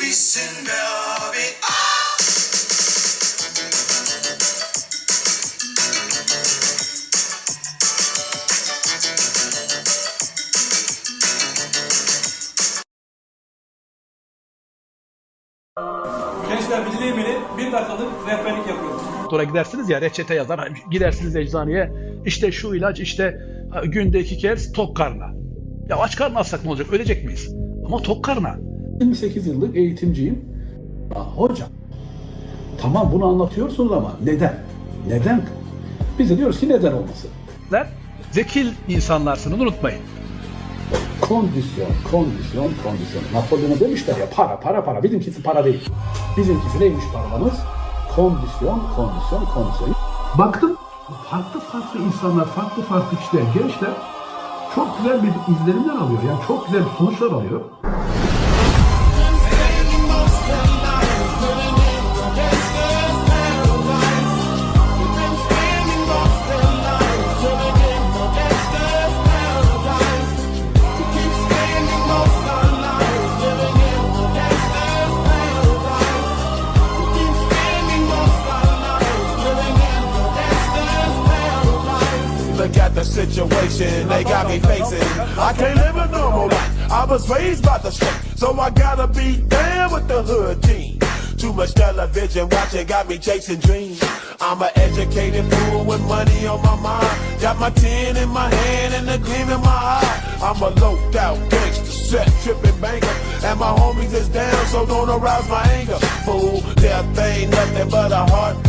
misin be abi? Gençler Bilgi Emeli bir dakikalık rehberlik yapıyoruz. Doktora gidersiniz ya reçete yazar. Gidersiniz eczaneye işte şu ilaç işte günde iki kez tok karna. Ya aç karnı alsak ne olacak? Ölecek miyiz? Ama tok karna. 28 yıllık eğitimciyim. Ya hocam, tamam bunu anlatıyorsunuz ama neden? Neden? Biz de diyoruz ki neden olmasın? Lan Zeki insanlarsınız unutmayın. Kondisyon, kondisyon, kondisyon. Napolyon'a demişler ya para, para, para. Bizimkisi para değil. Bizimkisi neymiş paramız? Kondisyon, kondisyon, kondisyon. Baktım farklı farklı insanlar, farklı farklı kişiler, gençler çok güzel bir izlenimler alıyor. Yani çok güzel sonuçlar alıyor. Look at the situation they got me facing. I can't live a normal life. I was raised by the street, so I gotta be down with the hood team. Too much television watching got me chasing dreams. I'm an educated fool with money on my mind. Got my tin in my hand and a gleam in my eye. I'm a low out gangster, set tripping banker. And my homies is down, so don't arouse my anger. Fool, death ain't nothing but a heartbeat.